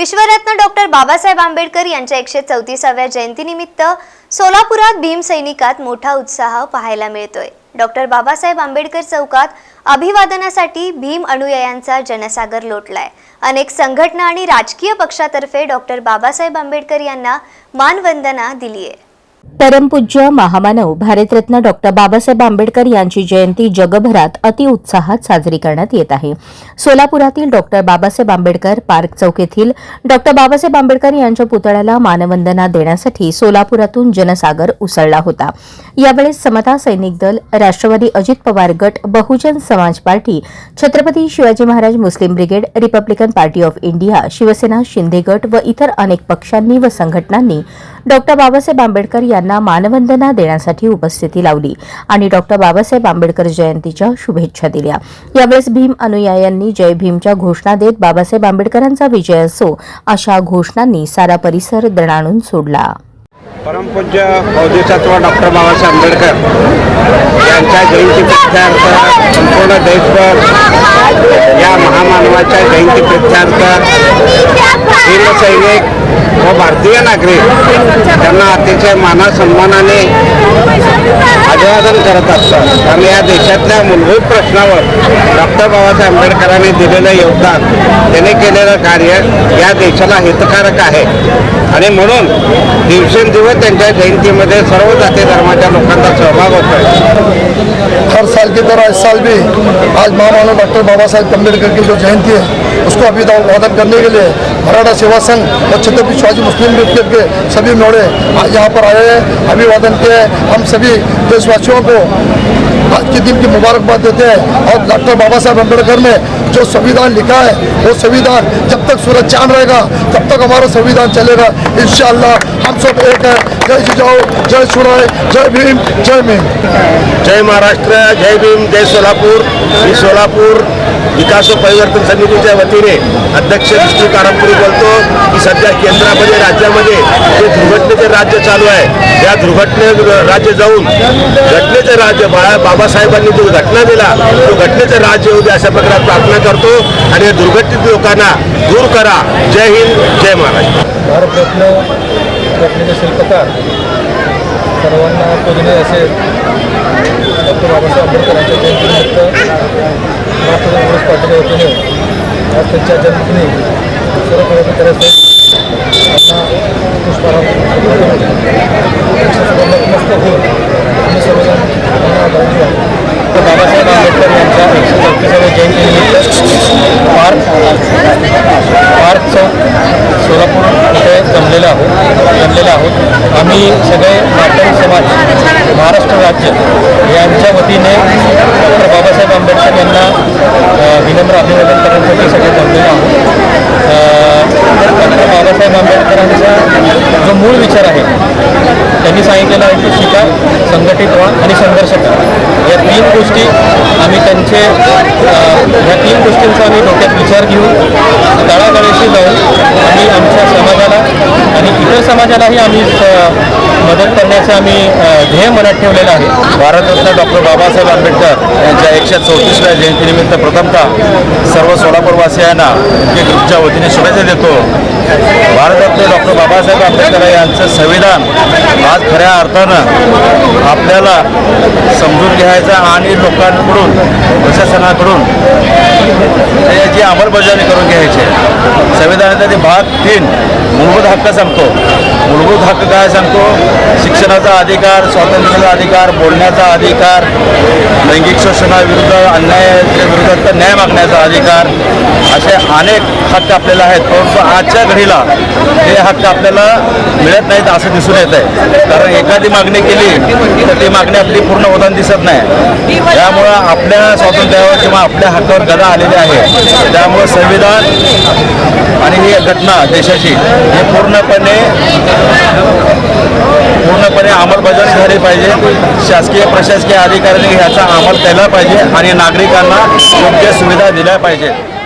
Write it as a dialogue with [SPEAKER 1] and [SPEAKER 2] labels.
[SPEAKER 1] विश्वरत्न doctor Babasaheb Ambedkar यांच्या एकशे चौतीसाव्या जयंतीनिमित्त सोलापुरात भीमसैनिकात मोठा उत्साह पाहायला मिळतोय. डॉक्टर बाबासाहेब आंबेडकर चौकात अभिवादनासाठी भीम अनुयायांचा जनसागर लोटलाय. अनेक संघटना आणि राजकीय पक्षातर्फे डॉक्टर बाबासाहेब आंबेडकर यांना मानवंदना दिली आहे
[SPEAKER 2] परमपूज्य महामानव भारतरत्न डॉक्टर बाबासाहेब आंबेडकर यांची जयंती जगभरात अतिउत्साहात साजरी करण्यात येत आहे. सोलापुरातील डॉक्टर बाबासाहेब आंबेडकर पार्क चौक येथील डॉक्टर बाबासाहेब आंबेडकर यांच्या पुतळ्याला मानवंदना देण्यासाठी सोलापुरातून जनसागर उसळला होता. यावेळेस समता सैनिक दल राष्ट्रवादी अजित पवार गट Bahujan Samaj party Chhatrapati Shivaji Maharaj Muslim brigade republican party of India Shiv Sena Shinde गट व इतर अनेक पक्षांनी व संघटनांनी डॉक्टर बाबासाहेब आंबेडकर यांना मानवंदना देण्यासाठी उपस्थिती लावली आणि डॉक्टर बाबासाहेब आंबेडकर जयंतीच्या शुभेच्छा दिल्या. यावेळेस भीम अनुयायांनी जय भीमच्या घोषणा देत बाबासाहेब आंबेडकरांचा विजय असो अशा घोषणांनी सारा परिसर दणाणून सोडला.
[SPEAKER 3] परमपूज्य बौद्धिसत्व डॉक्टर बाबासाहेब आंबेडकर यांच्या जयंती संपूर्ण देशभर या महामानवाच्या जयंती प्रित्यार्थ सैनिक व भारतीय नागरिक त्यांना अतिशय माना सन्मानाने अभिवादन करत असतात. आणि या देशातल्या मूलभूत प्रश्नावर डॉक्टर बाबासाहेब आंबेडकरांनी दिलेलं योगदान त्यांनी केलेलं कार्य या देशाला हितकारक आहे. आणि म्हणून दिवसेंदिवस त्यांच्या जयंतीमध्ये सर्व जाती धर्माच्या लोकांचा सहभाग होतो
[SPEAKER 4] हर साल की तरह इस साल भी आज महामानव डॉक्टर बाबा साहेब अंबेडकर की जो जयंती है, उसको अभी अभिवादन करने के लिए मराठा सेवा संघ और छत्रपति शिवाजी मुस्लिम लीग के सभी मोड़े आज यहाँ पर आए हैं, अभिवादन के हम सभी देशवासियों को आज के दिन की मुबारकबाद देते हैं। और डॉक्टर बाबा साहेब अंबेडकर ने जो संविधान लिखा है, वो संविधान जब तक सूरज चाँद रहेगा, तब तक हमारा संविधान चलेगा। इन हम सब एक है। जय जिजाऊ जय सुराय जय भीम जय भीम।
[SPEAKER 3] जय महाराष्ट्र जय भीम जय सोलापूर। मी सोलापूर विकास व परिवर्तन समितीच्या वतीने अध्यक्ष विष्णू कारंपुरी बोलतो की सध्या केंद्रामध्ये राज्यामध्ये जे दुर्घटनेचे राज्य चालू आहे या दुर्घटने राज्य जाऊन घटनेचं राज्य बाळा बाबासाहेबांनी जो घटना दिला तो घटनेचं राज्य होऊ दे अशा प्रकारे प्रार्थना करतो आणि या दुर्घटनित लोकांना दूर करा. जय हिंद जय महाराष्ट्र.
[SPEAKER 5] भारतरत्न घटनेचे शिल्पकार सर्वांना पूजनीय असे डॉक्टर बाबासाहेब आंबेडकर यांच्या जयंतीनिमित्त महाराष्ट्र काँग्रेस पार्टीच्या वतीने आज त्यांच्या जन्मदिनी सर्व पदाधिकाऱ्यासहित त्यांना पुष्पहार नतमस्तक होऊन आम्ही सर्वजण त्यांना आदरांजली वाहतो. बाबासाहेब आंबेडकर यांच्या एकशे चौतीसाव्या जयंतीनिमित्त पार्क पार्क चौक सोलापूर इथे जमलेले आहोत जमलेले आहोत आम्ही सगळे माध्यम समाज महाराष्ट्र राज्य यांच्या वतीने डॉक्टर बाबासाहेब आंबेडकर यांना विनम्र अभिवादन करण्यासाठी सगळे जमलेलो आहोत. डॉक्टर बाबासाहेब आंबेडकरांचा जो मूळ विचार आहे त्यांनी सांगितलेला आहे की शिका संघटित व्हा आणि संघर्ष करा. या तीन गोष्टी आम्ही त्यांचे या ह्या तीन गोष्टींचा आम्ही डोक्यात विचार घेऊन तळागाळीशी जाऊन आम्ही आमच्या समाजाला आणि इतर समाजालाही आम्ही मदत करण्याचं आम्ही ध्येय मनात ठेवलेलं आहे
[SPEAKER 3] भारतरत्न डॉक्टर बाबासाहेब आंबेडकर यांच्या एकशे चौतीसव्या जयंतीनिमित्त प्रथमतः सर्व सोलापूरवासियांना के ग्रुपच्या वतीने शुभेच्छा देतो भारतरत्न डॉक्टर बाबासाहेब आंबेडकर यांचं संविधान आज खऱ्या अर्थानं आपल्याला समजून घ्यायचं आणि लोकांकडून प्रशासनाकडून याची अंमलबजावणी करून घ्यायची आहे. संविधानाचा ते भाग तीन मूलभूत हक्क सांगतो मूलभूत हक्क काय सांगतो? शिक्षणाचा अधिकार स्वातंत्र्याचा अधिकार बोलण्याचा अधिकार लैंगिक शोषणाविरुद्ध अन्यायाच्या विरोधात न्याय मागण्याचा अधिकार असे अनेक हक्क आपल्याला आहेत. परंतु आजच्या घडीला हे हक्क आपल्याला मिळत नाहीत असं दिसून येत आहे कारण एखादी मागणी केली तर ती मागणी आपली पूर्ण होताना दिसत नाही. त्यामुळं आपल्या स्वातंत्र्यावर किंवा आपल्या हक्कावर गदा आलेली आहे. त्यामुळं संविधान आणि ही घटना देशाची हे पूर्णपणे पूर्णपणे अंमलबजावणी झाली पाहिजे. शासकीय प्रशासकीय अधिकाऱ्यांनी ह्याचा अंमल केला पाहिजे आणि नागरिकांना योग्य सुविधा दिल्या पाहिजेत.